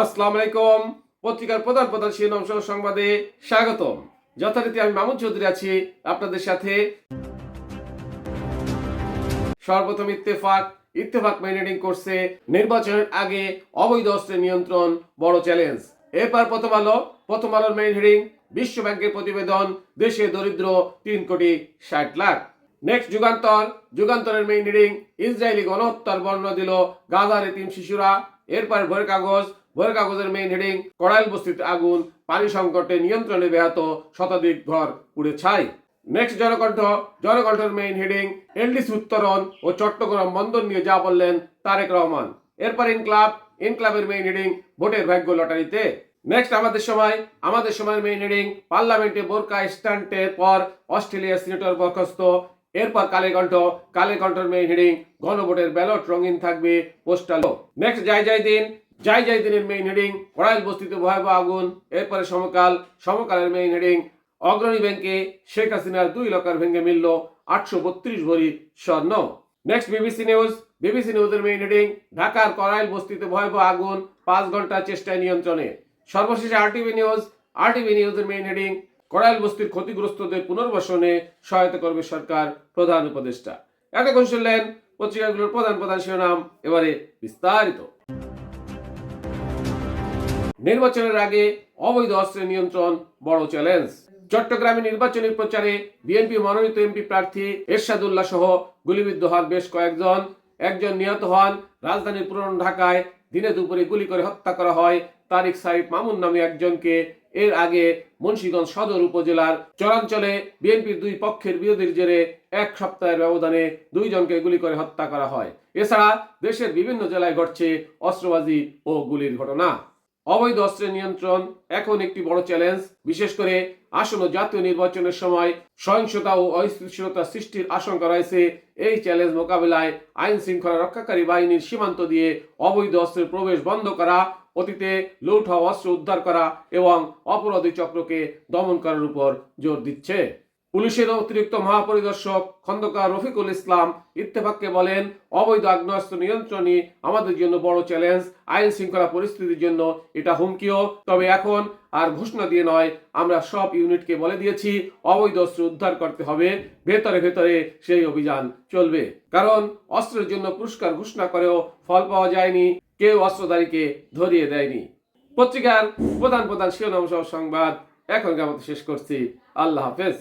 আসসালামু আলাইকুম। পত্রিকার প্রধান প্রধান শিরোনাম সহ সংবাদে স্বাগতম। যথারীতি আমি মামুন চৌধুরী আছি আপনাদের সাথে। সর্বপ্রথম ইত্তেফাক ইত্তেফাক মেইনটেনিং করছে নির্বাচনের আগে অবৈধ অস্ত্রের নিয়ন্ত্রণ, বড় চ্যালেঞ্জ এরপর প্রথম আলো, প্রথম আলোর মেইন হেডিং বিশ্ব ব্যাংকের প্রতিবেদন, দেশে দরিদ্র তিন কোটি ষাট লাখ। নেক্সট যুগান্তর। যুগান্তরের মেইন হেডিং ইসরায়েলি গণহত্যার বর্ণনা দিল গাজার এতিম শিশুরা। এরপর ভোরের কাগজ ভোরের কাগজের মেইন হেডিং কড়াইল বস্তিতে আগুন, পানি সংকটে নিয়ন্ত্রণে ব্যাহত শতাধিক ঘর পুড়ে ছাই। নেক্সট জনকণ্ঠ, জনকণ্ঠের মেইন হেডিং এলডিসি উত্তরণ ও চট্টগ্রাম বন্দর নিয়ে যা বললেন তারেক রহমান। এরপর ইনক্লাব, ইনক্লাবের মেইন হেডিং ভোটের ভাগ্য লটারিতে। নেক্সট আমাদের সময়, আমাদের সময়ের মেইন হেডিং পার্লামেন্টে বোরকা স্ট্যান্টের পর অস্ট্রেলিয়ার সিনেটর বরখাস্ত। এরপর কালে কণ্ঠ কালে কণ্ঠের মেইন হেডিং গণভোটের ব্যালট রঙিন থাকবে পোস্টাল নেক্সট যাই যাই দিন যাই যাই দিনের মেইন হেডিং কড়াইল বস্তিতে ভয়াবহ আগুন। এরপরে সমকাল, সমকালের মেইন হেডিং, অগ্রণী ব্যাংকে শেখ হাসিনার দুই লকার ভেঙে মিলল আটশো বত্রিশ ভরি স্বর্ণ। নেক্সট বিবিসি নিউজ বিবিসি নিউজের মেইন হেডিং, ঢাকার করাইল বস্তিতে ভয়াবহ আগুন, পাঁচ ঘণ্টা চেষ্টায় নিয়ন্ত্রণে। সর্বশেষে আরটিভি নিউজ আরটিভি নিউজের মেইন হেডিং করাইল বস্তির ক্ষতিগ্রস্তদের পুনর্বাসনে সহায়তা করবে সরকার প্রধান উপদেষ্টা। এতক্ষণ শুনলেন পত্রিকাগুলোর প্রধান প্রধান শিরোনাম, এবারে বিস্তারিত। নির্বাচনের আগে অবৈধ অস্ত্রের নিয়ন্ত্রণ, বড় চ্যালেঞ্জ চট্টগ্রামে নির্বাচনী প্রচারে বিএনপি মনোনীত এমপি প্রার্থী এরশাদুল্লাহ সহ গুলিবিদ্ধ হন বেশ কয়েকজন। একজন নিহত হন, রাজধানীর পুরনো ঢাকায় দিনে দুপুরে গুলি করে হত্যা করা হয় তারিক সাইদ মামুন নামে একজনকে। এর আগে মুন্সিগঞ্জ সদর উপজেলার চরাঞ্চলে বিএনপির দুই পক্ষের বিরোধীর জেরে এক সপ্তাহের ব্যবধানে দুইজনকে গুলি করে হত্যা করা হয়। এছাড়া দেশের বিভিন্ন জেলায় ঘটছে অস্ত্রবাজি ও গুলির ঘটনা। অবৈধ অস্ত্রের নিয়ন্ত্রণ এখন একটি বড় চ্যালেঞ্জ বিশেষ করে আসন্ন জাতীয় নির্বাচনের সময় সহিংসতা ও অস্থিতিশীলতা সৃষ্টির আশঙ্কা রয়েছে। এই চ্যালেঞ্জ মোকাবেলায় আইন শৃঙ্খলা রক্ষাকারী বাহিনীর সীমান্ত দিয়ে অবৈধ অস্ত্রের প্রবেশ বন্ধ করা, অতীতে লুট হওয়া অস্ত্র উদ্ধার করা এবং অপরাধী চক্রকে দমন করার উপর জোর দিচ্ছে। পুলিশের অতিরিক্ত মহাপরিদর্শক খন্দকার রফিকুল ইসলাম ইত্তেফাককে বলেন, অবৈধ আগ্নেয়াস্ত্র নিয়ন্ত্রণই আমাদের জন্য বড় চ্যালেঞ্জ আইন শৃঙ্খলা পরিস্থিতির জন্য এটা হুমকিও। তবে এখন আর ঘোষণা দিয়ে নয়, আমরা সব ইউনিটকে বলে দিয়েছি, অবৈধ অস্ত্র উদ্ধার করতে হবে, ভেতরে ভেতরে সেই অভিযান চলবে। কারণ অস্ত্রের জন্য পুরস্কার ঘোষণা করেও ফল পাওয়া যায়নি, কেউ অস্ত্রধারীকে ধরিয়ে দেয়নি। পত্রিকার প্রধান প্রধান শিরোনাম সহ সংবাদ এখন কেমন শেষ করছি। আল্লাহ হাফেজ।